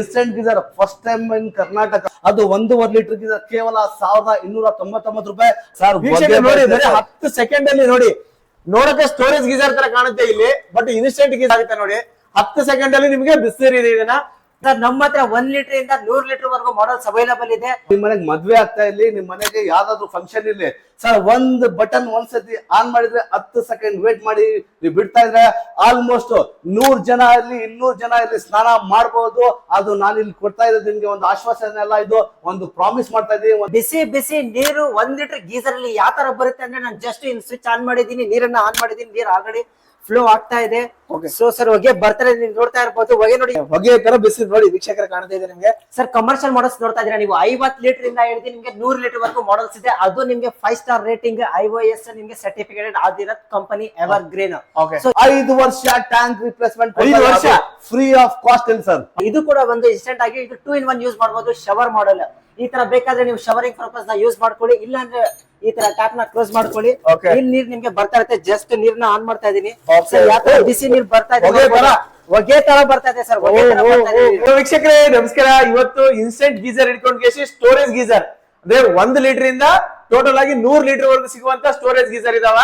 Instant geyser first time in Karnataka ಅದು ಒಂದೂವರೆ litre geyser ಕೇವಲ ಸಾವಿರದ ಇನ್ನೂರ ತೊಂಬತ್ತೊಂಬತ್ತು ರೂಪಾಯಿ. ಸರ್ ವೀಕ್ಷಕರೇ ನೋಡಿ ಬರೀ ಹತ್ತು ಸೆಕೆಂಡ್ ಅಲ್ಲಿ ನೋಡಿ. ನೋಡಕ್ಕೆ ಸ್ಟೋರೇಜ್ ಗೀಸರ್ ತರ ಕಾಣುತ್ತೆ ಇಲ್ಲಿ ಬಟ್ ಇನ್ಸ್ಟೆಂಟ್ ಗೀಸ್ ಆಗುತ್ತೆ ನೋಡಿ. ಹತ್ತು ಸೆಕೆಂಡ್ ಅಲ್ಲಿ ನಿಮಗೆ ಬಿಸಿನೀರು ಇದೆ ಇದನ್ನ. ಸರ್ ನಮ್ಮ ಹತ್ರ ಒಂದ್ ಲೀಟರ್ ಇಂದ ನೂರ್ ಲೀಟರ್ ವರೆಗೂ ಮಾಡಲ್ಸ್ ಅವೈಲಬಲ್ ಇದೆ. ನಿಮ್ ಮನೆಗೆ ಮದ್ವೆ ಆಗ್ತಾ ಇರ್ಲಿ ನಿಮ್ ಮನೆಗೆ ಯಾವ್ದಾದ್ರು ಫಂಕ್ಷನ್ ಇರ್ಲಿ. ಸರ್ ಒಂದ್ ಬಟನ್ ಒಂದ್ಸತಿ ಆನ್ ಮಾಡಿದ್ರೆ ಹತ್ತು ಸೆಕೆಂಡ್ ವೇಟ್ ಮಾಡಿ ನೀವು ಬಿಡ್ತಾ ಇದ್ರೆ ಆಲ್ಮೋಸ್ಟ್ ನೂರ್ ಜನ ಇರ್ಲಿ ಇನ್ನೂರ್ ಜನ ಇರ್ಲಿ ಸ್ನಾನ ಮಾಡಬಹುದು ಅದು ನಾನು ಇಲ್ಲಿ ಕೊಡ್ತಾ ಇರೋದು ನಿಮ್ಗೆ ಒಂದು ಆಶ್ವಾಸನೆ ಎಲ್ಲ ಇದು ಒಂದು ಪ್ರಾಮಿಸ್ ಮಾಡ್ತಾ ಇದೀನಿ ಬಿಸಿ ಬಿಸಿ ನೀರು ಒಂದ್ ಲೀಟರ್ ಗೀಸರ್ ಅಲ್ಲಿ ಯಾವ ತರ ಬರುತ್ತೆ ಅಂದ್ರೆ ನಾನು ಜಸ್ಟ್ ಇನ್ ಸ್ವಿಚ್ ಆನ್ ಮಾಡಿದೀನಿ ನೀರನ್ನ ಆನ್ ಮಾಡಿದೀನಿ ನೀರ್ ಆಲ್ರೆಡಿ ಫ್ಲೋ ಆಗ್ತಾ ಇದೆ. ಸೊ ಸರ್ ಹೊಗೆ ಬರ್ತಾರೆ ನೀವು ನೋಡ್ತಾ ಇರ್ಬೋದು. ಹೊಗೆ ನೋಡಿ. ಹೊಗೆ ತರ ಬಿಸಿ ನೋಡಿ ವೀಕ್ಷಕರ ಕಾಣ್ತಾ ಇದೆ ನಿಮ್ಗೆ. ಸರ್ ಕಮರ್ಷಿಯಲ್ ಮಾಡಲ್ಸ್ ನೋಡ್ತಾ ಇದೀರಾ ನೀವು? ಐವತ್ ಲೀಟರ್ ಇಂದ ಹಿಡಿದು ನಿಮ್ಗೆ ನೂರ್ ಲೀಟರ್ ವರೆಗೂ ಮಾಡಲ್ಸ್ ಇದೆ. ಅದು ನಿಮ್ಗೆ five star rating I O S ನಿಮ್ಗೆ ಸರ್ಟಿಫಿಕೇಟ್ ಆಗಿರೋ ಕಂಪನಿ ಎವರ್ ಗ್ರೀನ್ ಐದು ವರ್ಷ ಟ್ಯಾಂಕ್ ರಿಪ್ಲೇಸ್ಮೆಂಟ್ ಐದು ವರ್ಷ? ಫ್ರೀ ಆಫ್ ಕಾಸ್ಟ್ ಇಲ್ಲ ಸರ್ ಇದು ಕೂಡ ಒಂದು ಇನ್ಸ್ಟೆಂಟ್ ಆಗಿ ಇದು ಟೂ ಇನ್ ಒನ್ ಯೂಸ್ ಮಾಡಬಹುದು ಶವರ್ ಮಾಡಲ್ ಈ ತರ ಬೇಕಾದ್ರೆ ನೀವು ಶವರಿಂಗ್ ಪರ್ಪಸ್ನ ಯೂಸ್ ಮಾಡ್ಕೊಳ್ಳಿ. ಇಲ್ಲ ಅಂದ್ರೆ ಈ ತರ ಟ್ಯಾಪ್ನ ಕ್ಲೋಸ್ ಮಾಡ್ಕೊಳ್ಳಿ. ಇಲ್ಲಿ ನೀರ್ ನಿಮ್ಗೆ ಬರ್ತಾ ಇರುತ್ತೆ. ಜಸ್ಟ್ ನೀರ್ನ ಆನ್ ಮಾಡ್ತಾ ಇದೀನಿ. ತರ ಬಿಸಿ ನೀರ್ ಬರ್ತಾ ಇದೆ ಹೊಗೆ ತರ? ಬರ್ತಾ ಇದೆ ಸರ್ ಹೊಗೆ ತರ ವೀಕ್ಷಕರೇ ನಮಸ್ಕಾರ. ಇವತ್ತು ಇನ್ಸ್ಟೆಂಟ್ ಗೀಸರ್ ಇಟ್ಕೊಂಡು ಕೇಸಿ ಸ್ಟೋರೇಜ್ ಗೀಸರ್. ಅಂದ್ರೆ ಒಂದ್ ಲೀಟರ್ ಇಂದ ಟೋಟಲ್ ಆಗಿ ನೂರ್ ಲೀಟರ್ ವರೆಗೂ ಸಿಗುವಂತ ಸ್ಟೋರೇಜ್ ಗೀಸರ್ ಇದಾವ.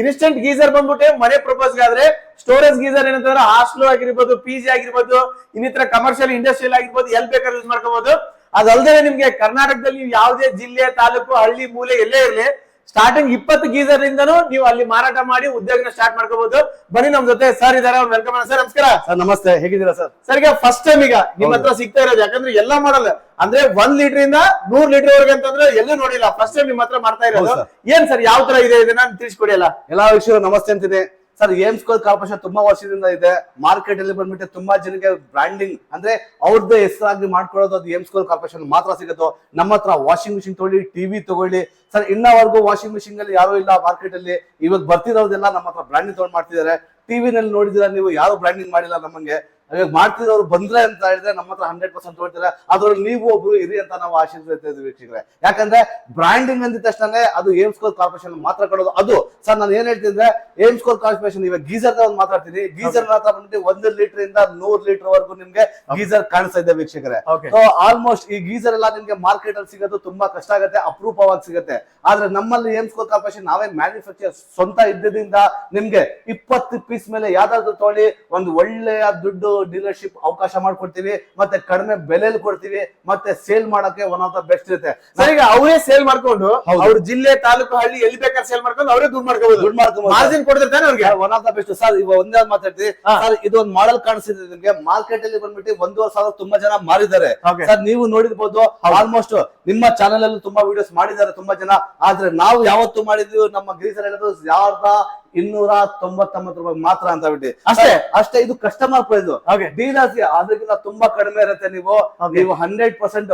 ಇನ್ಸ್ಟೆಂಟ್ ಗೀಸರ್ ಬಂದ್ಬಿಟ್ಟು ಮನೆ ಪ್ರಪೋಸ್ ಆದ್ರೆ ಸ್ಟೋರೇಜ್ ಗೀಸರ್ ಏನಂತಂದ್ರೆ ಹಾಸ್ಟೆಲ್ ಆಗಿರ್ಬೋದು ಪಿ ಜಿ ಆಗಿರ್ಬೋದು ಇನ್ನಿತರ ಕಮರ್ಷಿಯಲ್ ಇಂಡಸ್ಟ್ರಿಯಲ್ ಆಗಿರ್ಬೋದು ಎಲ್ ಬೇಕಾದ್ರೆ ಯೂಸ್ ಮಾಡ್ಕೋಬಹುದು ಅದಲ್ದೇ ನಿಮ್ಗೆ ಕರ್ನಾಟಕದಲ್ಲಿ ನೀವು ಯಾವುದೇ ಜಿಲ್ಲೆ ತಾಲೂಕು ಹಳ್ಳಿ ಮೂಲೆ ಎಲ್ಲೇ ಇರಲಿ ಸ್ಟಾರ್ಟಿಂಗ್ ಇಪ್ಪತ್ತು ಗೀಸರ್ ಇಂದನೂ ನೀವು ಅಲ್ಲಿ ಮಾರಾಟ ಮಾಡಿ ಉದ್ಯೋಗನ ಸ್ಟಾರ್ಟ್ ಮಾಡ್ಕೋಬಹುದು ಬನ್ನಿ ನಮ್ ಜೊತೆ. ಸರ್ ಇದಾರೆ ವೆಲ್ಕಮ್ ಸರ್ ನಮಸ್ಕಾರ. ಸರ್ ನಮಸ್ತೆ. ಹೇಗಿದ್ದೀರಾ ಸರ್ ಸರ್ ಈಗ ಫಸ್ಟ್ ಟೈಮ್ ಈಗ ನಿಮ್ ಹತ್ರ ಸಿಗ್ತಾ ಇರೋದು. ಯಾಕಂದ್ರೆ ಎಲ್ಲ ಮಾಡಲ್ಲ. ಅಂದ್ರೆ ಒಂದ್ ಲೀಟರ್ ಇಂದ ನೂರ್ ಲೀಟರ್ ವರೆಗೆ ಅಂತಂದ್ರೆ ಎಲ್ಲೂ ನೋಡಿಲ್ಲ. ಫಸ್ಟ್ ಟೈಮ್ ನಿಮ್ ಹತ್ರ ಮಾಡ್ತಾ ಇರೋದು. ಏನ್ ಸರ್ ಯಾವ ತರ ಇದೆ ಇದನ್ನ? ತಿಳಿಸ್ಕೊಡಿ ಅಲ್ಲ. ಎಲ್ಲಾ ವಿಷಯ ನಮಸ್ತೆ ಅಂತಿದೆ. ಸರ್, ಏಮ್ಸ್ ಕಾರ್ಪೊರೇಷನ್ ತುಂಬಾ ವರ್ಷದಿಂದ ಇದೆ. ಮಾರ್ಕೆಟ್ ಅಲ್ಲಿ ಬಂದ್ಬಿಟ್ಟು ತುಂಬಾ ಜನಕ್ಕೆ ಬ್ರಾಂಡಿಂಗ್ ಅಂದ್ರೆ ಅವ್ರದ್ದೇ ಹೆಸರಾಗಿ ಮಾಡ್ಕೊಳ್ಳೋದು ಅದು ಏಮ್ಸ್ ಕೋಲ್ ಕಾರ್ಪೊರೇಷನ್ ಮಾತ್ರ ಸಿಗುತ್ತೆ ನಮ್ಮ ಹತ್ರ ವಾಷಿಂಗ್ ಮಿಷಿನ್ ತಗೊಳ್ಳಿ ಟಿವಿ ತಗೊಳ್ಳಿ. ಸರ್, ಇನ್ನವರೆಗೂ ವಾಷಿಂಗ್ ಮಿಷಿನ್ ಅಲ್ಲಿ ಯಾರು ಇಲ್ಲ ಮಾರ್ಕೆಟ್ ಅಲ್ಲಿ. ಇವಾಗ ಬರ್ತಿರೋದೆಲ್ಲ ನಮ್ಮ ಹತ್ರ ಬ್ರಾಂಡಿಂಗ್ ತಗೊಂಡ್ ಮಾಡ್ತಿದ್ದಾರೆ. ಟಿವಿ ನಲ್ಲಿ ನೋಡಿದಿರ ನೀವು ಯಾರು ಬ್ರಾಂಡಿಂಗ್ ಮಾಡಿಲ್ಲ ನಮಗೆ. ಇವಾಗ ಮಾಡ್ತಿರೋರು ಬಂದ್ರೆ ಅಂತ ಹೇಳಿದ್ರೆ ನಮ್ಮ ಹತ್ರ ಹಂಡ್ರೆಡ್ ಪರ್ಸೆಂಟ್ ತೊಗೊಳ್ತಾರೆ. ಅದ್ರಲ್ಲಿ ನೀವು ಒಬ್ರು ಇರಿ ಅಂತ ನಾವು ಆಶೀರ್ವದಿಸ್ತಾ ಇದ್ವಿ ವೀಕ್ಷಕರೇ. ಯಾಕಂದ್ರೆ ಬ್ರಾಂಡಿಂಗ್ ಅಂದಿದ ತಕ್ಷಣ ಅದು ಏಮ್ ಸ್ಕೋರ್ ಕಾರ್ಪೊರೇಷನ್ ಮಾತ್ರ ಕೊಡೋದು. ಅದು ಸರ್ ನಾನು ಏನ್ ಹೇಳ್ತಿದ್ರೆ ಏಮ್ ಸ್ಕೋರ್ ಕೋರ್ ಕಾರ್ಪೊರೇಷನ್ ಇವಾಗ ಗೀಸರ್ ಒಂದು ಮಾತಾಡ್ತೀನಿ. ಗೀಸರ್ ಮಾತ್ರ ಬಂದ್ಬಿಟ್ಟು ಒಂದು ಲೀಟರ್ ಇಂದ ನೂರ್ ಲೀಟರ್ ವರೆಗೂ ನಿಮ್ಗೆ ಗೀಸರ್ ಕಾಣಿಸ್ತಾ ಇದೆ ವೀಕ್ಷಕರೇ. ಸೊ ಆಲ್ಮೋಸ್ಟ್ ಈ ಗೀಸರ್ ಎಲ್ಲ ನಿಮ್ಗೆ ಮಾರ್ಕೆಟ್ ಅಲ್ಲಿ ಸಿಗೋದು ತುಂಬಾ ಕಷ್ಟ ಆಗುತ್ತೆ ಅಪರೂಪವಾಗಿ ಸಿಗುತ್ತೆ. ಆದ್ರೆ ನಮ್ಮಲ್ಲಿ ಏಮ್ ಸ್ಕೋರ್ ಕಾರ್ಪೊರೇಷನ್ ನಾವೇ ಮ್ಯಾನುಫ್ಯಾಕ್ಚರ್ ಸ್ವಂತ ಇದ್ದಿದ್ದರಿಂದ ನಿಮ್ಗೆ ಇಪ್ಪತ್ತು ಪೀಸ್ ಮೇಲೆ ಯಾವ್ದಾದ್ರು ತಗೊಳ್ಳಿ ಒಂದು ಒಳ್ಳೆಯ ದುಡ್ಡು ಡೀಲರ್ಶಿಪ್ ಅವಕಾಶ ಮಾಡ್ಕೊಡ್ತೀವಿ ಮತ್ತೆ ಕಡಿಮೆ ಬೆಲೆಯಲ್ಲಿ ಕೊಡ್ತೀವಿ ಮತ್ತೆ ಸೇಲ್ ಮಾಡಕ್ಕೆ ಒನ್ ಆಫ್ ದ ಬೆಸ್ಟ್ ಇರುತ್ತೆ. ಸರ್ ಈಗ ಅವರೇ ಸೇಲ್ ಮಾಡ್ಕೊಂಡು. ಅವ್ರ ಜಿಲ್ಲೆ ತಾಲೂಕು ಹಳ್ಳಿ ಎಲ್ಲಿ ಬೇಕಾದ್ರೆ ಸೇಲ್ ಮಾಡ್ಕೊಂಡು ಅವರೇ ದುಡ್ಡು ಮಾಡ್ಕೋಬಹುದು ದುಡ್ಡು ಮಾಡ್ಕೋಬಹುದು ಮಾರ್ಜಿನ್ ಕೊಡ್ತಿರ್ತಾನೆ ಅವ್ರಿಗೆ. One of the best sir ಇವಾಗ ಒಂದೇ ಮಾತಾಡ್ತೀವಿ. ಸರ್ ಇದೊಂದು ಮಾಡಲ್ ಕಾಣಿಸ್ತಿದೆ ನಿಮಗೆ. ಮಾರ್ಕೆಟ್ ಅಲ್ಲಿ ಬಂದ್ಬಿಟ್ಟು ಒಂದೂವರೆ ಸಾವಿರ ತುಂಬಾ ಜನ ಮಾರಿದ್ದಾರೆ. ಸರ್ ನೀವು ನೋಡಿರ್ಬೋದು ಆಲ್ಮೋಸ್ಟ್ ನಿಮ್ಮ ಚಾನೆಲ್ ಅಲ್ಲಿ ತುಂಬಾ ವಿಡಿಯೋಸ್ ಮಾಡಿದ್ದಾರೆ ತುಂಬಾ ಜನ. ಆದ್ರೆ ನಾವು ಯಾವತ್ತು ಮಾಡಿದ್ವಿ ನಮ್ಮ ಗ್ರೀಸರ್ ಹೇಳೋದು ಸಾವಿರದ ಇನ್ನೂರ ತೊಂಬತ್ತೊಂಬತ್ತು ರೂಪಾಯಿ ಮಾತ್ರ ಅಂತ ಬಿಟ್ಟು. ಅಷ್ಟೇ? ಅಷ್ಟೇ ಇದು ಕಸ್ಟಮರ್ ಪ್ರೈಸ್. ಡೀಲರ್ಸ್ ಅದಕ್ಕಿಂತ ತುಂಬಾ ಕಡಿಮೆ ಇರುತ್ತೆ ನೀವು. ನೀವು ಹಂಡ್ರೆಡ್ ಪರ್ಸೆಂಟ್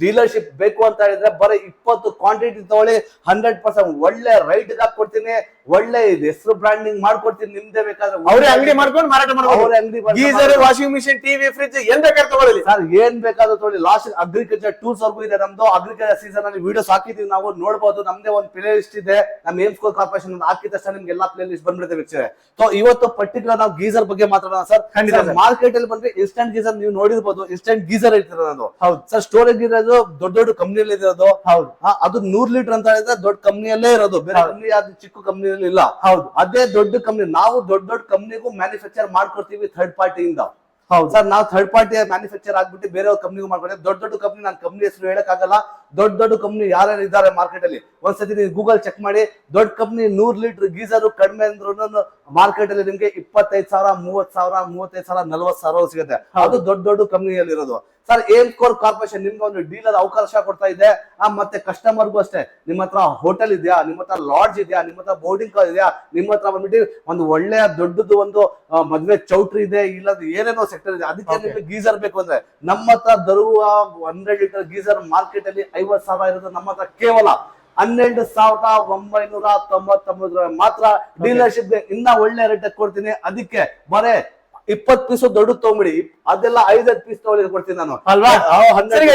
ಡೀಲರ್ಶಿಪ್ ಬೇಕು ಅಂತ ಹೇಳಿದ್ರೆ ಬರೀ ಇಪ್ಪತ್ತು ಕ್ವಾಂಟಿಟಿ ತಗೊಳ್ಳಿ ಹಂಡ್ರೆಡ್ ಪರ್ಸೆಂಟ್ ಒಳ್ಳೆ ರೈಟ್ ಕೊಡ್ತೀನಿ ಒಳ್ಳೆ ಹೆಸರು ಬ್ರಾಂಡಿಂಗ್ ಮಾಡ್ಕೊಡ್ತೀನಿ ನಿಮ್ದೇ ಬೇಕಾದ್ರೆ ಅವರೇ ಅಂಗಡಿ ಮಾಡ್ಕೊಂಡು ಮಾರಾಟ ಮಾಡ್ಕೊಂಡು ಮಾಡ್ಬೋದು ಅಂಗಡಿ geyser washing machine TV fridge ಏನ್ ಬೇಕಾದ್ರೆ ತಗೊಳ್ಳಿ. ಸರ್ ಏನ್ ಬೇಕಾದ್ರೂ ತಗೊಳ್ಳಿ. ಲಾಸ್ಟ್ ಅಗ್ರಿಕಲ್ಚರ್ ಟೂರ್ಸ್ ವರ್ಗೂ ಇದೆ ನಮ್ದು. ಅಗ್ರಿಕಲ್ಚರ್ ಸೀಸನ್ ಅಲ್ಲಿ ವಿಡಿಯೋಸ್ ಹಾಕಿದೀವಿ ನಾವು. ನೋಡಬಹುದು ನಮ್ದೇ ಒಂದು ಪ್ಲೇ ಲಿಸ್ಟ್ ಇದೆ. ನಮ್ಮ ಏಮ್ಸ್ ಕೋ ಕಾರ್ಪೊರೇಷನ್ ಹಾಕಿದ ತಕ್ಷಣ ನಿಮ್ಗೆ ಎಲ್ಲಾ ಪ್ಲೇ ಲಿಸ್ಟ್ ಬಂದ್ಬಿಡುತ್ತೆ ವೀಕ್ಷಕರೇ. ಸೊ ಇವತ್ತು ಪರ್ಟಿಕ್ಯುಲರ್ ನಾವು ಗೀಸರ್ ಬಗ್ಗೆ ಮಾತಾಡೋಣ ಸರ್. ಖಂಡಿತ ಮಾರ್ಕೆಟ್ ಅಲ್ಲಿ ಬಂದ್ರೆ ಇನ್ಸ್ಟೆಂಟ್ ಗೀಸರ್ ನೀವು ನೋಡಿರ್ಬೋದು. ಇನ್ಸ್ಟೆಂಟ್ ಗೀಸರ್ ಇರ್ತಿರೋದು ನಾನು ಹೌದು. ಸರ್ ಸ್ಟೋರೇಜ್ ಇರೋದು ದೊಡ್ಡ ದೊಡ್ಡ ಕಂಪ್ನಿಯಲ್ಲಿ ಇರೋದು. ಹೌದು. ಅದು ನೂರ್ ಲೀಟರ್ ಅಂತ ಹೇಳಿದ್ರೆ ದೊಡ್ಡ ಕಂಪ್ನಿಯಲ್ಲೇ ಇರೋದು. ಬೇರೆ. ಕಂಪ್ನಿ ಯಾವ್ದು ಚಿಕ್ಕ ಕಂಪ್ನಿಯಲ್ಲಿ ಇಲ್ಲ ಹೌದು. ಅದೇ ದೊಡ್ಡ ಕಂಪ್ನಿ ನಾವು ದೊಡ್ಡ ದೊಡ್ಡ ಕಂಪ್ನಿಗೂ ಮ್ಯಾನುಫ್ಯಾಕ್ಚರ್ ಮಾಡ್ಕೊಡ್ತೀವಿ ಥರ್ಡ್ ಪಾರ್ಟಿಯಿಂದ ಹೌದು. ಸರ್ ನಾವು ಥರ್ಡ್ ಪಾರ್ಟಿ ಮ್ಯಾನುಫ್ಯಾಕ್ಚರ್ ಆಗ್ಬಿಟ್ಟು ಬೇರೆ ಕಂಪ್ನಿಗೂ ಮಾಡ್ಕೊಂಡ್ರೆ ದೊಡ್ಡ ದೊಡ್ಡ ಕಂಪ್ನಿ ನಾನು ಕಂಪ್ನಿ ಹೆಸರು ಹೇಳಕ್ಕಾಗಲ್ಲ. ದೊಡ್ಡ ದೊಡ್ಡ ಕಂಪ್ನಿ ಯಾರ್ಯಾರು ಇದ್ದಾರೆ ಮಾರ್ಕೆಟ್ ಅಲ್ಲಿ ಒಂದ್ಸತಿ ನೀವು ಗೂಗಲ್ ಚೆಕ್ ಮಾಡಿ. ದೊಡ್ಡ ಕಂಪ್ನಿ ನೂರ್ ಲೀಟರ್ ಗೀಸರ್ ಕಡಿಮೆ ಅಂದ್ರೂ ಮಾರ್ಕೆಟ್ ಅಲ್ಲಿ ನಿಮ್ಗೆ ಇಪ್ಪತ್ತೈದು ಸಾವಿರ ಮೂವತ್ ಸಾವಿರ ಮೂವತ್ತೈದು ಸಾವಿರ ನಲ್ವತ್ ಸಾವಿರ ಸಿಗುತ್ತೆ. ಅದು ದೊಡ್ಡ ದೊಡ್ಡ ಕಂಪ್ನಿಯಲ್ಲಿ ಇರೋದು ಸರ್ ಏಮ್ ಕೋರ್ ಕಾರ್ಪೊರೇಷನ್ ನಿಮ್ಗೆ ಒಂದು ಡೀಲರ್ ಅವಕಾಶ ಕೊಡ್ತಾ ಇದೆ. ಆ ಮತ್ತೆ ಕಸ್ಟಮರ್ಗೂ ಅಷ್ಟೇ. ನಿಮ್ಮ ಹತ್ರ ಹೋಟೆಲ್ ಇದೆಯಾ? ನಿಮ್ಮ ಹತ್ರ ಲಾಡ್ಜ್ ಇದೆಯಾ? ನಿಮ್ಮ ಹತ್ರ ಬೋರ್ಡಿಂಗ್ ಇದೆಯಾ? ನಿಮ್ಮ ಹತ್ರ ಬಂದ್ಬಿಟ್ಟು ಒಂದು ಒಳ್ಳೆಯ ದೊಡ್ಡದು ಒಂದು ಮದುವೆ ಚೌಟ್ರಿ ಇದೆ ಇಲ್ಲದ ಏನೇನೋ ಸೆಕ್ಟರ್ ಇದೆ. ಅದಕ್ಕೆ ನಿಮಗೆ ಗೀಸರ್ ಬೇಕು ಅಂದ್ರೆ ನಮ್ಮ ಹತ್ರ ದರುವ ಹನ್ನೆರಡು ಲೀಟರ್ ಗೀಸರ್ ಮಾರ್ಕೆಟ್ ಅಲ್ಲಿ ಐವತ್ ಸಾವಿರ ಇರೋದು ನಮ್ಮ ಹತ್ರ ಕೇವಲ ಹನ್ನೆರಡು ಸಾವಿರದ ಒಂಬೈನೂರ ತೊಂಬತ್ತೊಂಬತ್ತು ರೂಪಾಯಿ ಮಾತ್ರ. ಡೀಲರ್ಶಿಪ್ ಇನ್ನ ಒಳ್ಳೆ ರೇಟ್ ಕೊಡ್ತೀನಿ. ಅದಕ್ಕೆ ಬರೇ ಇಪ್ಪತ್ ಪೀಸ್ ದೊಡ್ಡ ತಗೊಂಬಿಡಿ. ಅದೆಲ್ಲ ಐದೈದು ಪೀಸ್ ತಗೊಳ್ಳಿ ಕೊಡ್ತೀನಿ ನಾನು. ಅಲ್ವಾ?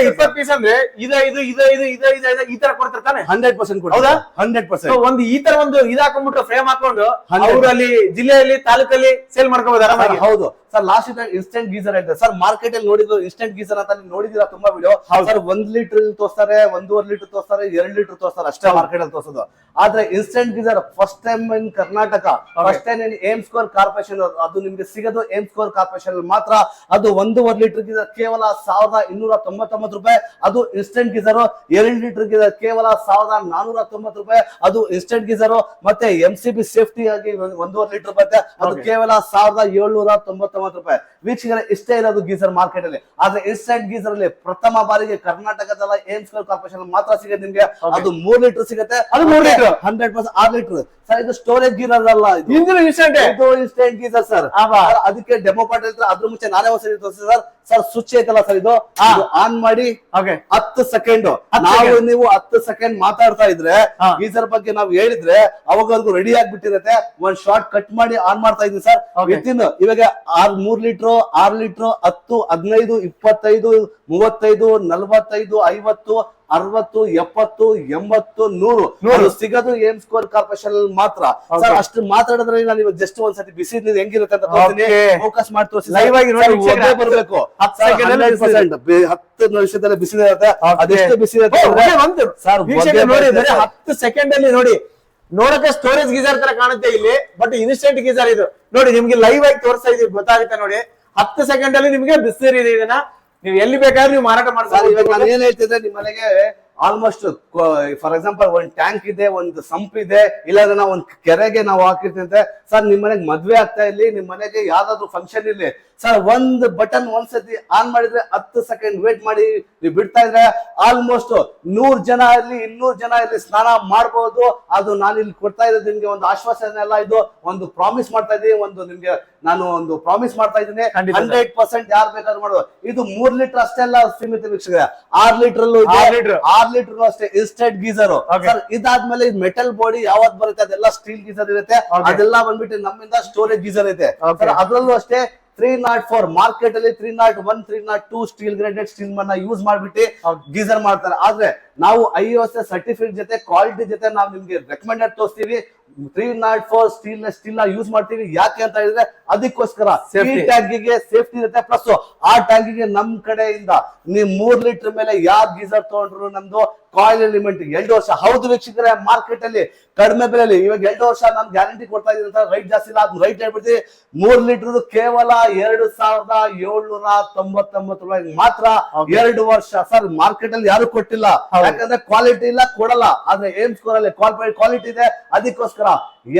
ಇಪ್ಪತ್ ಪೀಸ್ ಅಂದ್ರೆ ಇದ ಇದು ಇದ ಇದು ಇದ ಇದು ಇದ ಈ ತರ ಕೊಡ್ತಿರ್ತಾನೆ ಹಂಡ್ರೆಡ್ ಪರ್ಸೆಂಟ್ ಹೌದಾ? Hundred percent. ಒಂದು ಈ ತರ ಒಂದು ಇದಾಕೊಂಡ್ಬಿಟ್ಟು ಫ್ರೇಮ್ ಹಾಕೊಂಡು ಅವರಲ್ಲಿ ಜಿಲ್ಲೆಯಲ್ಲಿ ತಾಲೂಕಲ್ಲಿ ಸೇಲ್ ಮಾಡ್ಕೋಬಹುದು ಆರಾಮಾಗಿ. ಹೌದು. ಸರ್ ಲಾಸ್ಟ್ ಇನ್ಸ್ಟೆಂಟ್ ಗೀಸರ್ ಇದೆ ಸರ್ ಮಾರ್ಕೆಟ್ ಅಲ್ಲಿ ನೋಡಿದ್ರು ಇನ್ಸ್ಟೆಂಟ್ ಗೀಸರ್ ಅಂತ ನೀವು ನೋಡಿದಿರ ತುಂಬಾ ವಿಡಿಯೋ ಸರ್ ಒಂದ್ ಲೀಟರ್ ತೋರಿಸ್ತಾರೆ ಒಂದೂವರೆ ಲೀಟರ್ ತೋರಿಸ್ತಾರೆ ಎರಡ್ ಲೀಟರ್ ತೋರಿಸ್ತಾರೆ ಅಷ್ಟೇ ಮಾರ್ಕೆಟ್ ಅಲ್ಲಿ ತೋರಿಸೋದು. ಆದ್ರೆ instant geyser first time in Karnataka first time in aim score corporation ಅದು ನಿಮ್ಗೆ ಸಿಗೋದು ಏಮ್ ಸ್ಕೋರ್ ಕಾರ್ಪೊರೇಷನ್ ಮಾತ್ರ. ಅದು ಒಂದೂವರೆ ಲೀಟರ್ ಗೀಸರ್ ಕೇವಲ ಸಾವಿರದ ಇನ್ನೂರ ತೊಂಬತ್ತೊಂಬತ್ತು ರೂಪಾಯಿ. ಅದು ಇನ್ಸ್ಟೆಂಟ್ ಗೀಸರ್ ಎರಡು ಲೀಟರ್ ಗೀಸರ್ ಕೇವಲ ಸಾವಿರದ ನಾನೂರ ತೊಂಬತ್ತು ರೂಪಾಯಿ. ಅದು ಇನ್ಸ್ಟೆಂಟ್ ಗೀಸರ್ ಮತ್ತೆ ಎಂ ಸಿ ಬಿ ಸೇಫ್ಟಿ ಆಗಿ ಒಂದ್- ಒಂದೂವರೆ ಲೀಟರ್ ಬರುತ್ತೆ. ಅದು ಕೇವಲ ಸಾವಿರದ ಏಳ್ನೂರ ತೊಂಬತ್ತೊಂಬತ್ತು ರೂಪಾಯಿ. ವೀಕ್ಷಕರ ಇಷ್ಟೇ ಇರೋದು ಗೀಸರ್ ಮಾರ್ಕೆಟ್ ಅಲ್ಲಿ. ಆದ್ರೆ ಇನ್ಸ್ಟೆಂಟ್ ಗೀಸರ್ ಅಲ್ಲಿ ಪ್ರಥಮ ಬಾರಿಗೆ ಕರ್ನಾಟಕದ ಏಮ್ಸ್ ಕಾರ್ಪೊರೇಷನ್ ಮಾತ್ರ ಸಿಗುತ್ತೆ ನಿಮ್ಗೆ. ಅದು ಮೂರ್ ಲೀಟರ್ ಸಿಗುತ್ತೆ. ಅದು ಮೂರ್ ಲೀಟರ್ ಹಂಡ್ರೆಡ್ ಪರ್ಸೆಂಟ್ ಆರ್ ಲೀಟರ್ ಸರ್ ಇದು ಸ್ಟೋರೇಜ್ ಗೀಸರ್ ಅಲ್ಲ ಇದು. ಇನ್ಸ್ಟೆಂಟ್ ಇದು ಇನ್ಸ್ಟೆಂಟ್ ಗೀಸರ್ ಸರ್. ಅದಕ್ಕೆ ಡೆಮೋ ಪಾರ್ಟ್ ಇರ್ತಾರೆ. ಅದ್ರ ಮುಂಚೆ ನಾನೇ ಹೊಸ ಸರ್. ಸರ್ ಸ್ವಿಚ್ ಐತಲ್ಲ ಸರ್ ಇದು. ಆನ್ ಮಾಡಿ ಹತ್ತು ಸೆಕೆಂಡ್ ನಾವು ನೀವು ಹತ್ತು ಸೆಕೆಂಡ್ ಮಾತಾಡ್ತಾ ಇದ್ರೆ. ಗೀಸರ್ ಬಗ್ಗೆ ನಾವು ಹೇಳಿದ್ರೆ ಅವಾಗವರೆಗೂ ರೆಡಿ ಆಗ್ಬಿಟ್ಟಿರತ್ತೆ. ಒಂದ್ ಶಾರ್ಟ್ ಕಟ್ ಮಾಡಿ ಆನ್ ಮಾಡ್ತಾ ಇದ್ವಿ ಸರ್. ಇವಾಗ ಆರ್ ಮೂರ್ ಲೀಟರ್ ಆರ್ ಲೀಟರ್ ಹತ್ತು ಹದಿನೈದು ಇಪ್ಪತ್ತೈದು ಮೂವತ್ತೈದು ನಲ್ವತ್ತೈದು ಐವತ್ತು ಅರವತ್ತು ಎಪ್ಪತ್ತು ಎಂಬತ್ತು ನೂರು. ನೂರು. ಸಿಗೋದು ಏಮ್ ಸ್ಕೋರ್ ಕಾರ್ಪೊರೇಷನ್ ಅಲ್ಲಿ ಮಾತ್ರ. ಸರ್ ಅಷ್ಟು ಮಾತಾಡಿದ್ರೆ ನಾನು ಇವಾಗ ಜಸ್ಟ್ ಒಂದ್ಸತಿ ಬಿಸಿ ನೀರು ಹೆಂಗಿರುತ್ತೆ ಅಂತ ಫೋಕಸ್ ಮಾಡಿ ತೋರಿಸಿ. Live ಆಗಿ ನೋಡಿ ಸರ್, ವೀಕ್ಷಕರೇ. ಒದ್ದೆ ಬರ್ಬೇಕು. ಹತ್ತು second ಅಲ್ಲಿ ಬಿಸಿ 100% ಬಿ- ಹತ್ತು ನಿಮಿಷದಲ್ಲಿ ಬಿಸಿ ಇರುತ್ತೆ. ಅದೆಷ್ಟು ಬಿಸಿ ಇರುತ್ತೆ. ಸರ್, ನೋಡಿ ಹತ್ತು ಸೆಕೆಂಡ್ ಅಲ್ಲಿ ನೋಡಿ. ನೋಡಕ್ಕೆ ಸ್ಟೋರೇಜ್ ಗೀಸರ್ ತರ ಕಾಣುತ್ತೆ ಇಲ್ಲಿ ಬಟ್ ಇನ್ಸ್ಟೆಂಟ್ ಗೀಸರ್ ಇದು. ನೋಡಿ ನಿಮ್ಗೆ ಲೈವ್ ಆಗಿ ತೋರಿಸ್ತಾ ಇದೀವಿ. ಗೊತ್ತಾಗುತ್ತೆ ನೋಡಿ. ಹತ್ತು ಸೆಕೆಂಡ್ ಅಲ್ಲಿ ನಿಮ್ಗೆ ಇದೆ ಇದನ್ನ. ನೀವು ಎಲ್ಲಿ ಬೇಕಾದ್ರೂ ನೀವು ಮಾರಾಟ ಮಾಡ್ತಾರೆ ಇವಾಗ ನಾನು ಏನ್ ಹೇಳ್ತಿದ್ರೆ ನಿಮ್ಮ ಮನೆಗೆ ಆಲ್ಮೋಸ್ಟ್ ಫಾರ್ ಎಕ್ಸಾಂಪಲ್ ಒಂದ್ ಟ್ಯಾಂಕ್ ಇದೆ, ಒಂದು ಸಂಪ್ ಇದೆ, ಇಲ್ಲಾಂದ್ರೆ ನಾವು ಒಂದ್ ಕೆರೆಗೆ ನಾವು ಹಾಕಿರ್ತೀವಿ ಸರ್ ನಿಮ್ಮ ಮನೆಗೆ ಮದ್ವೆ ಆಗ್ತಾ ಇಲ್ಲಿ ನಿಮ್ಮ ಮನೆಗೆ ಯಾವ್ದಾದ್ರು ಫಂಕ್ಷನ್ ಇರ್ಲಿ ಸರ್ ಒಂದ್ ಬಟನ್ ಒಂದ್ಸತಿ ಆನ್ ಮಾಡಿದ್ರೆ ಹತ್ತು ಸೆಕೆಂಡ್ ವೇಟ್ ಮಾಡಿ ನೀವು ಬಿಡ್ತಾ ಇದ್ರೆ ಆಲ್ಮೋಸ್ಟ್ ನೂರ್ ಜನ ಇರ್ಲಿ ಇನ್ನೂರ್ ಜನ ಇರ್ಲಿ ಸ್ನಾನ ಮಾಡ್ಬೋದು. ಅದು ನಾನು ಇಲ್ಲಿ ಕೊಡ್ತಾ ಇರೋದು ನಿಮ್ಗೆ ಒಂದು ಆಶ್ವಾಸನೆ ಎಲ್ಲ ಇದು ಒಂದು ಪ್ರಾಮಿಸ್ ಮಾಡ್ತಾ ಇದ್ದೀನಿ ಒಂದು ನಿಮ್ಗೆ ನಾನು ಒಂದು ಪ್ರಾಮಿಸ್ ಮಾಡ್ತಾ ಇದ್ದೀನಿ. ಹಂಡ್ರೆಡ್ ಪರ್ಸೆಂಟ್ ಯಾರು ಬೇಕಾದ್ರೂ ಮಾಡೋದು. ಇದು ಮೂರ್ ಲೀಟರ್ ಅಷ್ಟೇ ಅಲ್ಲ ಸೀಮಿತ ವೀಕ್ಷಕರೇ. ಆರ್ ಲೀಟರ್ ಆರ್ ಲೀಟರ್ ಅಷ್ಟೇ ಇನ್ಸ್ಟೆಂಟ್ ಗೀಸರ್ ಇದಾದ್ಮೇಲೆ ಸರ್ ಇದಾದ್ಮೇಲೆ ಮೆಟಲ್ ಬಾಡಿ ಯಾವತ್ ಬರುತ್ತೆ ಅದೆಲ್ಲ ಸ್ಟೀಲ್ ಗೀಸರ್ ಇರುತ್ತೆ. ಅದೆಲ್ಲ ಬಂದ್ಬಿಟ್ಟು ನಮ್ಮಿಂದ ಸ್ಟೋರೇಜ್ ಗೀಸರ್ ಐತೆ. ಸರ್ ಅದ್ರಲ್ಲೂ ಅಷ್ಟೇ ತ್ರೀ ನಾಟ್ ಫೋರ್ ಮಾರ್ಕೆಟ್ ಅಲ್ಲಿ three naught one three naught two steel graded steel ಮನ್ನ ಯೂಸ್ ಮಾಡ್ಬಿಟ್ಟು. ಗೀಸರ್ ಮಾಡ್ತಾರೆ. ಆದ್ರೆ ನಾವು ಐ ಎಸ್ ಸರ್ಟಿಫಿಕೇಟ್ ಜೊತೆ ಕ್ವಾಲಿಟಿ ಜೊತೆ ನಾವು ನಿಮ್ಗೆ ರೆಕಮೆಂಡೆಡ್ ತೋರಿಸ್ತೀವಿ. ತ್ರೀ ನಾಟ್ ಫೋರ್ ಸ್ಟೀಲ್ನ ಸ್ಟೀಲ್ನ ಯೂಸ್ ಮಾಡ್ತೀವಿ. ಯಾಕೆ ಅಂತ ಹೇಳಿದ್ರೆ ಅದಕ್ಕೋಸ್ಕರ ಈ. ಟ್ಯಾಂಕಿಗೆ ಸೇಫ್ಟಿ ಇರುತ್ತೆ. ಪ್ಲಸ್ ಆ ಟ್ಯಾಂಕಿಗೆ ನಮ್ ಕಡೆಯಿಂದ ನೀವು ಮೂರ್ ಲೀಟರ್ ಮೇಲೆ ಯಾರ್ ಗೀಸರ್ ತಗೊಂಡ್ರು ನಮ್ದು ಕಾಯಿಲ್ ಎಲಿಮೆಂಟ್ ಎರಡು ವರ್ಷ. ಹೌದು ವೀಕ್ಷಕರೇ ಮಾರ್ಕೆಟ್ ಅಲ್ಲಿ ಕಡಿಮೆ ಬೆಲೆಯಲ್ಲಿ ಇವಾಗ ಎರಡು ವರ್ಷ ನಾನು ಗ್ಯಾರಂಟಿ ಕೊಡ್ತಾ ಇದೀನಿ ಅಂತ ರೈಟ್ ಜಾಸ್ತಿ ಇಲ್ಲ. ಅದ್ ರೈಟ್ ಹೇಳ್ಬಿಡ್ತೀವಿ. ಮೂರ್ ಲೀಟರ್ ಕೇವಲ ಎರಡು ಸಾವಿರದ ಏಳ್ನೂರ ತೊಂಬತ್ತೊಂಬತ್ತು ರೂಪಾಯಿ. ಮಾತ್ರ. ಎರಡು ವರ್ಷ. ಸರ್ ಮಾರ್ಕೆಟ್ ಅಲ್ಲಿ ಯಾರು ಕೊಟ್ಟಿಲ್ಲ. ಯಾಕಂದ್ರೆ ಕ್ವಾಲಿಟಿ ಇಲ್ಲ ಕೊಡಲ್ಲ. ಆದ್ರೆ ಏಮ್ ಸ್ಕೋರ್ ಅಲ್ಲಿ? ಕ್ವಾಲಿಟಿ ಇದೆ. ಅದಕ್ಕೋಸ್ಕರ